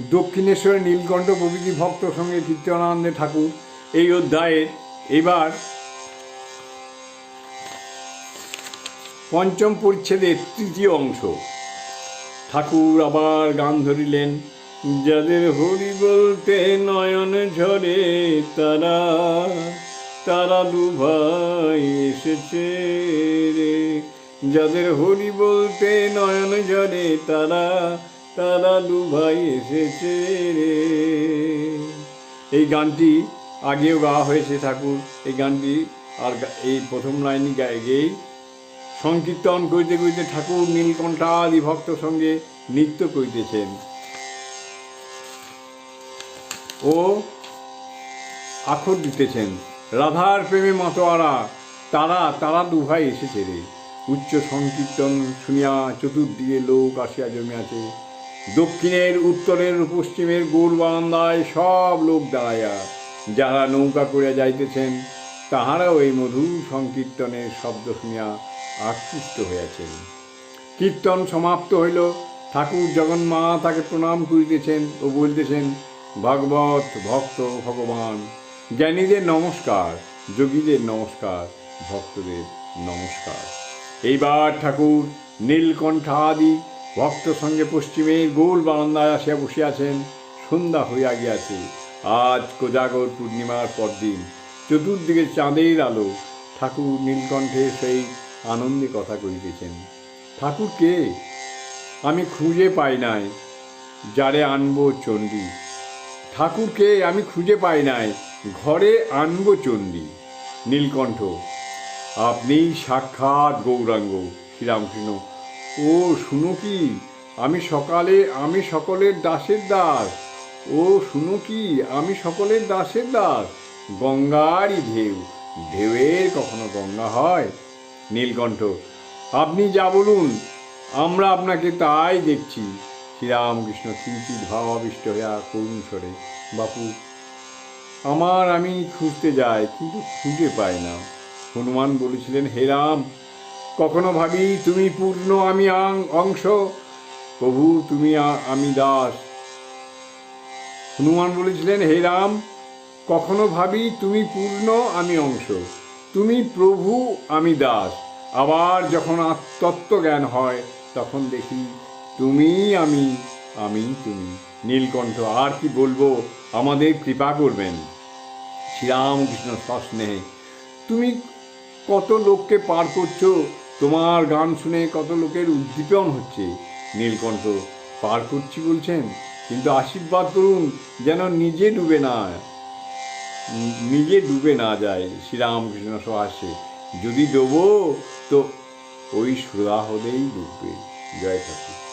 দক্ষিণেশ্বরের নীলকণ্ঠ প্রভৃতি ভক্ত সঙ্গে কীর্তনানন্দে ঠাকুর। এই অধ্যায়ে এবার পঞ্চম পরিচ্ছেদের তৃতীয় অংশ। ঠাকুর আবার গান ধরিলেন, যাদের হরি বলতে নয়ন ঝরে তারা তারা দুভাই এসেছে রে। যাদের হরি বলতে নয়ন ঝরে তারা তারা দুভাই এসেছে রে। এই গানটি আগেও গাওয়া হয়েছে ঠাকুর। এই গানটি আর এই প্রথম লাইনই গায়ে গেয়েই সংকীর্তন করিতে করিতে ঠাকুর নীলকণ্ঠাদি ভক্ত সঙ্গে নৃত্য করিতেছেন। ও আখর দিতেছেন। রাধার প্রেমে মতোয়ারা, তারা তারা দুভাই এসেছে রে। উচ্চ সংকীর্তন শুনিয়া চতুর্দিকে লোক আসিয়া জমিয়াছে। দক্ষিণের, উত্তরের, পশ্চিমের গোল বারান্দায় সব লোক দাঁড়াইয়া যারা নৌকা করিয়া যাইতেছেন, তাহারাও এই মধুর সংকীর্তনের শব্দ শুনিয়া আকৃষ্ট হইয়াছেন। কীর্তন সমাপ্ত হইল, ঠাকুর জগন্মা তাকে প্রণাম করিতেছেন ও বলতেছেন, ভাগবত ভক্ত ভগবান, জ্ঞানীদের নমস্কার, যোগীদের নমস্কার, ভক্তদের নমস্কার। এইবার ঠাকুর নীলকণ্ঠাদি ভক্ত সঙ্গে পশ্চিমের গোল বারান্দায় আসিয়া বসিয়াছেন, সন্ধ্যা হইয়া গিয়াছে। আজ কোজাগর পূর্ণিমার পরদিন, চতুর্দিকে চাঁদের আলো, ঠাকুর নীলকণ্ঠে সেই আনন্দে কথা কহিতেছেন। ঠাকুর কে? আমি খুঁজে পাই নাই, যারে আনব চণ্ডী। ঠাকুরকে আমি খুঁজে পাই নাই, ঘরে আনব চণ্ডী। নীলকণ্ঠ আপনি সাক্ষাৎ গৌরাঙ্গ, শ্রীরামকৃষ্ণ ও, শুনো কি? আমি সকালে, আমি সকলের দাসের দাস ও, শুনো কি? আমি সকলের দাসের দাস গঙ্গারই ঢেউ। ঢেউয়ের কখনো গঙ্গা হয়? নীলকণ্ঠ, আপনি যা বলুন, আমরা আপনাকে তাই দেখছি। শ্রীরামকৃষ্ণ কিঞ্চিত ভাবাবিষ্ট হইয়া করুণ স্বরে, বাপু, আমার আমি খুঁজতে যাই, কিন্তু খুঁজে পাই না। হনুমান বলেছিলেন, হে রাম কখনো ভাবি তুমি পূর্ণ আমি অংশ প্রভু তুমি আমি দাস। হনুমান বলেছিলেন, হে রাম, কখনো ভাবি তুমি পূর্ণ আমি অংশ, তুমি প্রভু আমি দাস। আবার যখন আত্মত্ব জ্ঞান হয়, তখন দেখি তুমি আমি আমি তুমি। নীলকণ্ঠ, আর কি বলব, আমাদের কৃপা করবেন। শ্রীরামকৃষ্ণ সস্নেহে তুমি কত লোককে পার করছ তোমার গান শুনে কত লোকের উদ্দীপন হচ্ছে। নীলকণ্ঠ, পার করছি বলছেন, কিন্তু আশীর্বাদ করুন যেন নিজে ডুবে না, নিজে ডুবে না যায়। শ্রীরামকৃষ্ণ সহাসে যদি ডোবো, তো ওই সুরাহদেই ডুববে। জয় ঠাকুর।